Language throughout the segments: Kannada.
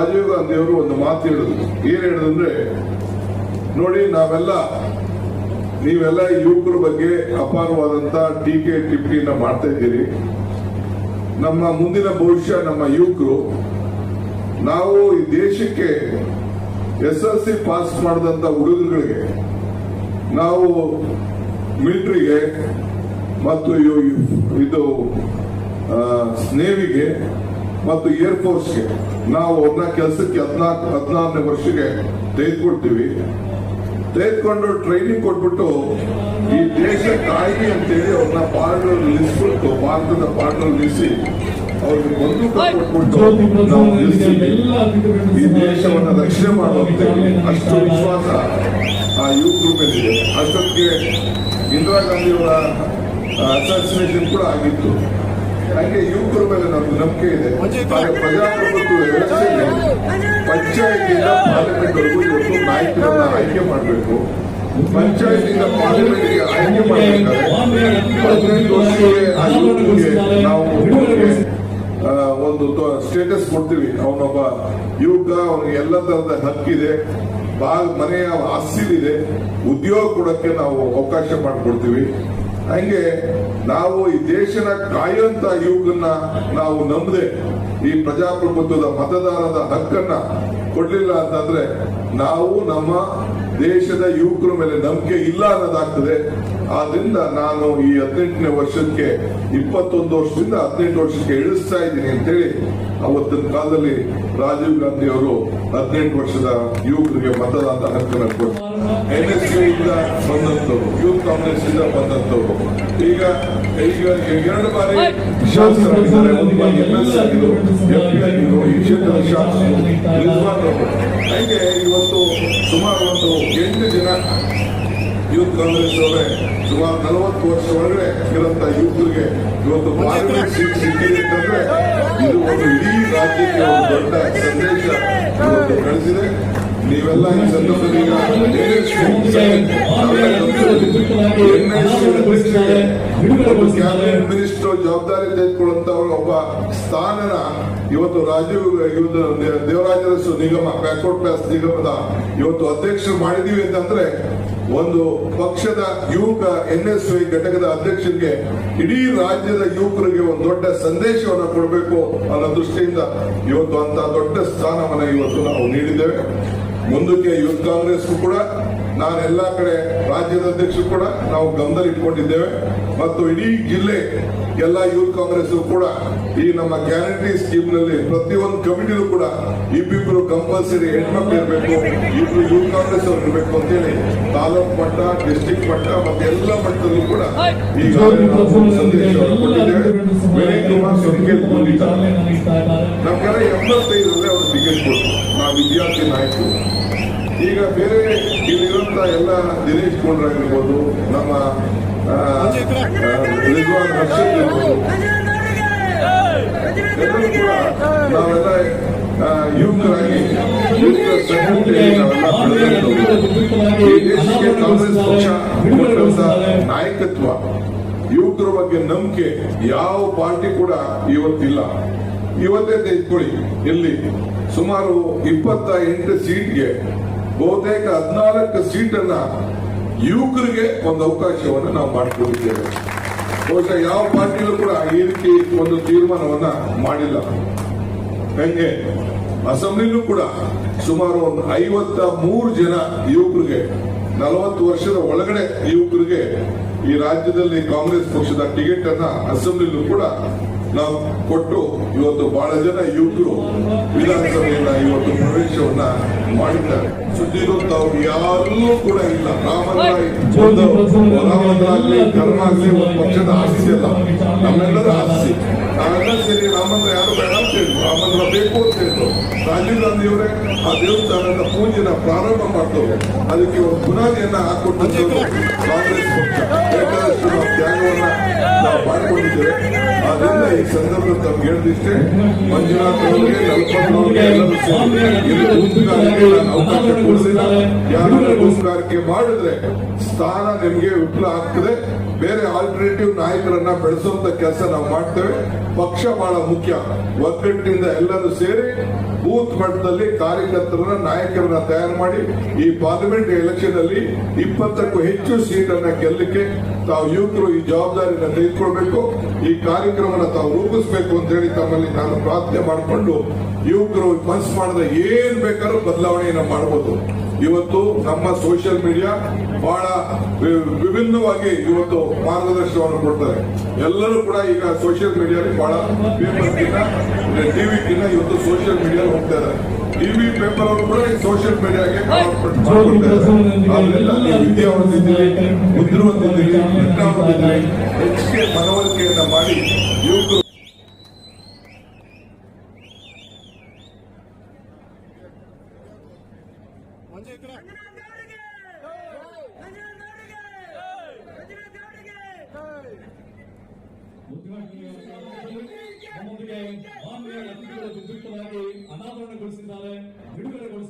ರಾಜೀವ್ ಗಾಂಧಿ ಅವರು ಒಂದು ಮಾತು ಹೇಳಿದ್ರು. ಏನ್ ಹೇಳಿದ್ರೆ ನೋಡಿ, ನಾವೆಲ್ಲ, ನೀವೆಲ್ಲ ಯುವಕರ ಬಗ್ಗೆ ಅಪಾರವಾದಂತ ಟೀಕೆ ಟಿಪ್ಪಣಿಯನ್ನ ಮಾಡ್ತಾ ಇದ್ದೀರಿ. ನಮ್ಮ ಮುಂದಿನ ಭವಿಷ್ಯ ನಮ್ಮ ಯುವಕರು, ನಾವು ಈ ದೇಶಕ್ಕೆ ಎಸ್ ಎಲ್ ಸಿ ಪಾಸ್ ಮಾಡಿದಂತ ಹುಡುಗರುಗಳಿಗೆ, ನಾವು ಮಿಲಿಟರಿಗೆ ಮತ್ತು ಇದು ನೇವಿಗೆ ಮತ್ತು ಏರ್ ಫೋರ್ಸ್ಗೆ ನಾವು ಅವ್ರನ್ನ ಕೆಲಸಕ್ಕೆ ಹದಿನಾಲ್ಕು ಹದಿನಾರನೇ ವರ್ಷಕ್ಕೆ ತೆಗೆದುಕೊಡ್ತೀವಿ ತೆಗೆದುಕೊಂಡು ಟ್ರೈನಿಂಗ್ ಕೊಟ್ಬಿಟ್ಟು ಈ ದೇಶ ತಾಯಿ ಅಂತೇಳಿ ಅವ್ರನ್ನ ಪಾರ್ಟ್ನಲ್ಲಿ ನಿಲ್ಲಿಸ್ಬಿಟ್ಟು ಭಾರತದ ಪಾರ್ಟ್ನಲ್ಲಿ ನಿಲ್ಲಿಸಿ ಅವ್ರಿಗೆ ಬಂದೂಕ ಕೊಟ್ಬಿಟ್ಟು ನಾವು ಈ ದೇಶವನ್ನ ರಕ್ಷಣೆ ಮಾಡುವಂತೆ ಅಷ್ಟು ವಿಶ್ವಾಸ ಆ ಯುವಕರ ಇದೆ. ಅಷ್ಟೊತ್ತಿಗೆ ಇಂದಿರಾ ಗಾಂಧಿಯವರ ಅಸಾಸಿನೇಷನ್ ಕೂಡ ಆಗಿತ್ತು. ಹಾಗೆ ಯುವಕರ ಮೇಲೆ ನಮ್ಗೆ ನಂಬಿಕೆ ಇದೆ. ಪ್ರಜಾಪ್ರಭುತ್ವ ವ್ಯವಸ್ಥೆಯಲ್ಲಿ ಪಾರ್ಲಿಮೆಂಟ್ ಪಾರ್ಲಿಮೆಂಟ್ವರೆಗೂ ಇವತ್ತು ನಾಯಕರನ್ನ ಆಯ್ಕೆ ಮಾಡಬೇಕು. ಪಂಚಾಯತಿಯಿಂದ ಪಾರ್ಲಿಮೆಂಟ್ಗೆ ಆಯ್ಕೆ ಮಾಡಬೇಕಾದ್ರೆ ಹದಿನೈದು ನಾವು ಒಂದು ಸ್ಟೇಟಸ್ ಕೊಡ್ತೀವಿ. ಅವನೊಬ್ಬ ಯುವಕ ಅವನಿಗೆ ಎಲ್ಲ ತರದ ಹಕ್ಕಿದೆ. ಮನೆಯ ಆಸ್ತಿಲಿದೆ. ಉದ್ಯೋಗ ಕೊಡಕ್ಕೆ ನಾವು ಅವಕಾಶ ಮಾಡಿಕೊಡ್ತೀವಿ. ಹಂಗೆ ನಾವು ಈ ದೇಶನ ಕಾಯುವಂತ ಯುವಕನ್ನ ನಾವು ನಂಬದೆ ಈ ಪ್ರಜಾಪ್ರಭುತ್ವದ ಮತದಾನದ ಹಕ್ಕನ್ನ ಕೊಡ್ಲಿಲ್ಲ ಅಂತಂದ್ರೆ ನಾವು ನಮ್ಮ ದೇಶದ ಯುವಕರ ಮೇಲೆ ನಂಬಿಕೆ ಇಲ್ಲ ಅನ್ನೋದಾಗ್ತದೆ. ಆದ್ರಿಂದ ನಾನು ಈ ಹದಿನೆಂಟನೇ ವರ್ಷಕ್ಕೆ, ಇಪ್ಪತ್ತೊಂದು ವರ್ಷದಿಂದ ಹದಿನೆಂಟು ವರ್ಷಕ್ಕೆ ಇಳಿಸ್ತಾ ಇದ್ದೀನಿ ಅಂತೇಳಿ ಅವತ್ತಿನ ಕಾಲದಲ್ಲಿ ರಾಜೀವ್ ಗಾಂಧಿ ಅವರು ಹದಿನೆಂಟು ವರ್ಷದ ಯುವಕರಿಗೆ ಮತದಾನದ ಹಕ್ಕನ್ನು ಕೊಟ್ಟು ಎನ್ ಎಸ್ ಇಂದ ಬಂದಂತವರು ಯೂತ್ ಕಾಂಗ್ರೆಸ್ ಇಂದ ಬಂದಂತವರು ಈಗ ಈಗ ಎರಡು ಬಾರಿ ಶಾಸಕರಾಗಿದ್ದಾರೆ. ಒಂದು ಬಾರಿ ಎಂ ಎಲ್ ಆಗಿದ್ರು ಎಂ ಪಿ ಆಗಿದ್ರು ಈ ಕ್ಷೇತ್ರದ ಶಾಸಕರು ಹಂಗೆ ಇವತ್ತು ಸುಮಾರು ಒಂದು ಎಂಟು ಜನ ಯೂತ್ ಕಾಂಗ್ರೆಸ್ ಅವರೇ ಸುಮಾರು ನಲವತ್ತು ವರ್ಷ ಒಳಗಡೆ ಇರುವಂತಹ ಯುವಕರಿಗೆ ಇವತ್ತು ಪಾರ್ಲಿಮೆಂಟ್ ಸೀಟ್ ಸಿಕ್ಕಿದೆ ಅಂತಂದ್ರೆ ಇವತ್ತು ಜವಾಬ್ದಾರಿ ತೆಗೆದುಕೊಳ್ಳುವಂತ ಒಬ್ಬ ಸ್ಥಾನನ ಇವತ್ತು ರಾಜೀವ್ ಇವತ್ತು ದೇವರಾಜ ಅರಸು ನಿಗಮ ಬ್ಯಾಕ್ವರ್ಡ್ ನಿಗಮದ ಇವತ್ತು ಅಧ್ಯಕ್ಷರು ಮಾಡಿದೀವಿ ಅಂತಂದ್ರೆ ಒಂದು ಪಕ್ಷದ ಯುವಕ ಎನ್ ಎಸ್ ವೈ ಘಟಕದ ಅಧ್ಯಕ್ಷರಿಗೆ ಇಡೀ ರಾಜ್ಯದ ಯುವಕರಿಗೆ ಒಂದು ದೊಡ್ಡ ಸಂದೇಶವನ್ನು ಕೊಡಬೇಕು ಅನ್ನೋ ದೃಷ್ಟಿಯಿಂದ ಇವತ್ತು ಅಂತ ದೊಡ್ಡ ಸ್ಥಾನವನ್ನು ಇವತ್ತು ನಾವು ನೀಡಿದ್ದೇವೆ. ಮುಂದಕ್ಕೆ ಯೂತ್ ಕಾಂಗ್ರೆಸ್ ಕೂಡ ನಾನು ಎಲ್ಲಾ ಕಡೆ ರಾಜ್ಯದ ಅಧ್ಯಕ್ಷರು ಕೂಡ ನಾವು ಗಮನದಲ್ಲಿ ಇಟ್ಕೊಂಡಿದ್ದೇವೆ. ಮತ್ತು ಇಡೀ ಜಿಲ್ಲೆ ಎಲ್ಲ ಯೂತ್ ಕಾಂಗ್ರೆಸ್ ಕೂಡ ಈ ನಮ್ಮ ಗ್ಯಾರಂಟಿ ಸ್ಕೀಮ್ನಲ್ಲಿ ಪ್ರತಿಯೊಂದು ಕಮಿಟಿನೂ ಕೂಡ ಇಬ್ಬಿಬ್ರು ಕಂಪಲ್ಸರಿ ಹೆಣ್ಮಕ್ಳು ಇರಬೇಕು ಇಬ್ರು ಯೂತ್ ಕಾಂಗ್ರೆಸ್ ಅವರು ಇರಬೇಕು ಅಂತೇಳಿ ತಾಲೂಕು ಮಟ್ಟ ಡಿಸ್ಟಿಕ್ ಮಟ್ಟ ಮತ್ತೆ ಎಲ್ಲ ಮಟ್ಟದಲ್ಲೂ ಕೂಡ ಈಗ ಸಂದೇಶವನ್ನು ಕೊಟ್ಟಿದ್ದೇವೆ ವಿನಯ್ ಕುಮಾರ್ ನಮ್ಗೆಲ್ಲ ಎಂಬತ್ತೈದರಲ್ಲೇ ಅವರು ಟಿಕೆಟ್ ಕೊಟ್ಟರು ನಾವು ವಿದ್ಯಾರ್ಥಿ ನಾಯಕರು. ಈಗ ಬೇರೆ ಇಲ್ಲಿರುವಂತ ಎಲ್ಲ ದಿನೇಶ್ ಕೊಂಡ್ರಾಗಿರ್ಬೋದು ನಮ್ಮ ಆ, ಆ, ರಿಜ್ವಾನ್ ಹರ್ಷದ್ ಇರ್ಬೋದು ಕೂಡ ನಾವೆಲ್ಲ ಯುವಕರಾಗಿ ಕಾಂಗ್ರೆಸ್ ಪಕ್ಷ ನಾಯಕತ್ವ ಯುವಕರ ಬಗ್ಗೆ ನಂಬಿಕೆ ಯಾವ ಪಾರ್ಟಿ ಕೂಡ ಇವತ್ತಿಲ್ಲ. ಇವತ್ತೇ ತೆಗೆದುಕೊಳ್ಳಿ ಇಲ್ಲಿ ಸುಮಾರು ಇಪ್ಪತ್ತ ಎಂಟು ಸೀಟ್ಗೆ ಬಹುತೇಕ ಹದಿನಾಲ್ಕು ಸೀಟನ್ನ ಯುವಕರಿಗೆ ಒಂದು ಅವಕಾಶವನ್ನು ನಾವು ಮಾಡಿಕೊಂಡಿದ್ದೇವೆ ಬಹುಶಃ ಯಾವ ಪಾರ್ಟಿಯಲ್ಲೂ ಕೂಡ ಈ ರೀತಿ ಒಂದು ತೀರ್ಮಾನವನ್ನ ಮಾಡಿಲ್ಲ. ಹೆಂಗೆ? ಅಸೆಂಬ್ಲಿಲೂ ಕೂಡ ಸುಮಾರು ಒಂದು ಐವತ್ತ ಮೂರು ಜನ ಯುವಕರಿಗೆ, ನಲವತ್ತು ವರ್ಷದ ಒಳಗಡೆ ಯುವಕರಿಗೆ ಈ ರಾಜ್ಯದಲ್ಲಿ ಕಾಂಗ್ರೆಸ್ ಪಕ್ಷದ ಟಿಕೆಟ್ ಅನ್ನ ಅಸೆಂಬ್ಲಿಲೂ ಕೂಡ ನಾವು ಕೊಟ್ಟು ಇವತ್ತು ಬಹಳ ಜನ ಯುವಕರು ವಿಧಾನಸಭೆಯನ್ನ ಇವತ್ತು ಪ್ರವೇಶವನ್ನ ಮಾಡಿದ್ದಾರೆ. ಸುದ್ದಿ ಗೊತ್ತವ್ರು ಯಾರೂ ಕೂಡ ಇಲ್ಲ. ರಾಮನ ರಾಮನಾಗ್ಲಿ ಧರ್ಮ ಆಗ್ಲಿ ಒಂದು ಪಕ್ಷದ ಆಸ್ತಿ ಅಲ್ಲ. ನಮ್ಮೆಲ್ಲರ ಆಸ್ತಿ. ನಾವೆಲ್ಲ ಸೇರಿ ರಾಮಂದ್ರ ಯಾರು ಬೇಡ ಅಂತ ಹೇಳಿದ್ರು. ರಾಮಂದ್ರ ಬೇಕು ಅಂತ ಹೇಳಿದ್ರು. ರಾಜೀವ್ ಗಾಂಧಿ ಅವರೇ ಆ ದೇವಸ್ಥಾನದ ಪೂಜೆನ ಪ್ರಾರಂಭ ಮಾಡ್ತವ್ರು. ಅದಕ್ಕೆ ಒಂದು ಬುನಾದಿಯನ್ನ ಹಾಕೊಟ್ಟಂತದ್ದು ಕಾಂಗ್ರೆಸ್ ಪಕ್ಷ ಬೇಕಾದಷ್ಟು ನಾವು ತ್ಯಾಗವನ್ನ ನಾವು ಮಾಡಿಕೊಂಡಿದ್ದೇವೆ. ಅದರಿಂದ ಈ ಸಂದರ್ಭದಲ್ಲಿ ತಮ್ಗೆ ಹೇಳಿದಿಷ್ಟೇ ಮಂಜುನಾಥ್ ಅವರಿಗೆ ನಲ್ಪತ್ ಅವರಿಗೆ ಎಲ್ಲರೂ ಗುಂಪುಗಾರಿಕೆ ನಾನು ಅವಕಾಶ ಕೊಡಿಸಿಲ್ಲ. ಯಾರು ಗುಂಪುಗಾರಿಕೆ ಮಾಡಿದ್ರೆ ಸ್ಥಾನ ನಿಮಗೆ ವಿಫಲ ಆಗ್ತದೆ. ಬೇರೆ ಆಲ್ಟರ್ನೇಟಿವ್ ನಾಯಕರನ್ನ ಬೆಳೆಸುವಂತ ಕೆಲಸ ನಾವು ಮಾಡ್ತೇವೆ. ಪಕ್ಷ ಬಹಳ ಮುಖ್ಯ. ಒಗ್ಗಟ್ಟಿನಿಂದ ಎಲ್ಲರೂ ಸೇರಿ ಬೂತ್ ಮಟ್ಟದಲ್ಲಿ ಕಾರ್ಯಕರ್ತರನ್ನ, ನಾಯಕರನ್ನ ತಯಾರು ಮಾಡಿ ಈ ಪಾರ್ಲಿಮೆಂಟ್ ಎಲೆಕ್ಷನ್ ಅಲ್ಲಿ ಇಪ್ಪತ್ತಕ್ಕೂ ಹೆಚ್ಚು ಸೀಟನ್ನ ಗೆಲ್ಲಕ್ಕೆ ತಾವು ಯುವಕರು ಈ ಜವಾಬ್ದಾರಿಯನ್ನು ತೆಗೆದುಕೊಳ್ಬೇಕು. ಈ ಕಾರ್ಯಕ್ರಮನ ತಾವು ರೂಪಿಸಬೇಕು ಅಂತ ಹೇಳಿ ತಮ್ಮಲ್ಲಿ ನಾನು ಪ್ರಾರ್ಥನೆ ಮಾಡಿಕೊಂಡು ಯುವಕರು ಮನಸ್ಸು ಮಾಡದ ಏನ್ ಬೇಕಾದ್ರೂ ಬದಲಾವಣೆಯನ್ನ ಮಾಡಬಹುದು ಇವತ್ತು ನಮ್ಮ ಸೋಷಿಯಲ್ ಮೀಡಿಯಾ ಬಹಳ ವಿಭಿನ್ನವಾಗಿ ಇವತ್ತು ಮಾರ್ಗದರ್ಶನವನ್ನು ಕೊಡ್ತಾರೆ ಎಲ್ಲರೂ ಕೂಡ ಈಗ ಸೋಷಿಯಲ್ ಮೀಡಿಯಾದಲ್ಲಿ ಬಹಳ ಪೇಪರ್ ಟಿವಿ ಕಿನ್ನ ಇವತ್ತು ಸೋಷಿಯಲ್ ಮೀಡಿಯಾ ಹೋಗ್ತಾ ಇದ್ದಾರೆ. ಟಿವಿ ಪೇಪರ್ ಅವರು ಕೂಡ ಸೋಷಿಯಲ್ ಮೀಡಿಯಾಗೆ ವಿದ್ಯಾವಂತಿದ್ದೀರಿ ಬುದ್ಧಿವಂತಿದ್ದೀರಿ ಹೆಚ್ಚಿಗೆ ಮನವರಿಕೆಯನ್ನ ಮಾಡಿ ಯುವಕರು ನಮ್ಮೊಂದಿಗೆ ಮಾನ್ಯ ಅತಿಥಿಗಳು ವಿದ್ಯುಕ್ತವಾಗಿ ಅನಾವರಣಗೊಳಿಸಿದ್ದಾರೆ. ಬಿಡುಗಡೆಗೊಳಿಸಿದ್ದಾರೆ.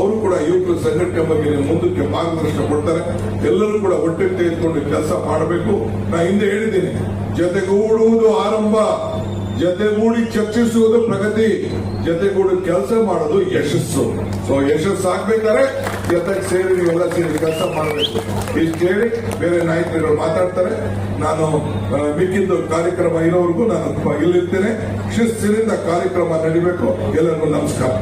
ಅವರು ಕೂಡ ಯುವಕರು ಸಂಘಟನೆ ಬಗ್ಗೆ ಮುಂದಕ್ಕೆ ಮಾರ್ಗದರ್ಶನ ಕೊಡ್ತಾರೆ. ಎಲ್ಲರೂ ಕೂಡ ಒಟ್ಟಿಗೆ ತೆಗೆದುಕೊಂಡು ಕೆಲಸ ಮಾಡಬೇಕು. ನಾ ಹಿಂದೆ ಹೇಳಿದ್ದೀನಿ, ಜೊತೆಗೂಡುವುದು ಆರಂಭ. ಜೊತೆಗೂಡಿ ಚರ್ಚಿಸುವುದು ಪ್ರಗತಿ, ಜೊತೆಗೂಡಿ ಕೆಲಸ ಮಾಡೋದು ಯಶಸ್ಸು. ಸೊ ಯಶಸ್ಸು ಆಗ್ಬೇಕಾದ್ರೆ ಜೊತೆಗೆ ಸೇರಿ ನೀವೆಲ್ಲ ಸೇರಿ ಕೆಲಸ ಮಾಡಬೇಕು. ಇಷ್ಟು ಕೇಳಿ ಬೇರೆ ನಾಯಕರು ಮಾತಾಡ್ತಾರೆ. ನಾನು ಮಿಕ್ಕಿದ್ದು ಕಾರ್ಯಕ್ರಮ ಇರೋವರೆಗೂ ನಾನು ಇಲ್ಲಿರ್ತೇನೆ. ಶಿಸ್ತಿನಿಂದ ಕಾರ್ಯಕ್ರಮ ನಡಿಬೇಕು. ಎಲ್ಲರಿಗೂ ನಮಸ್ಕಾರ.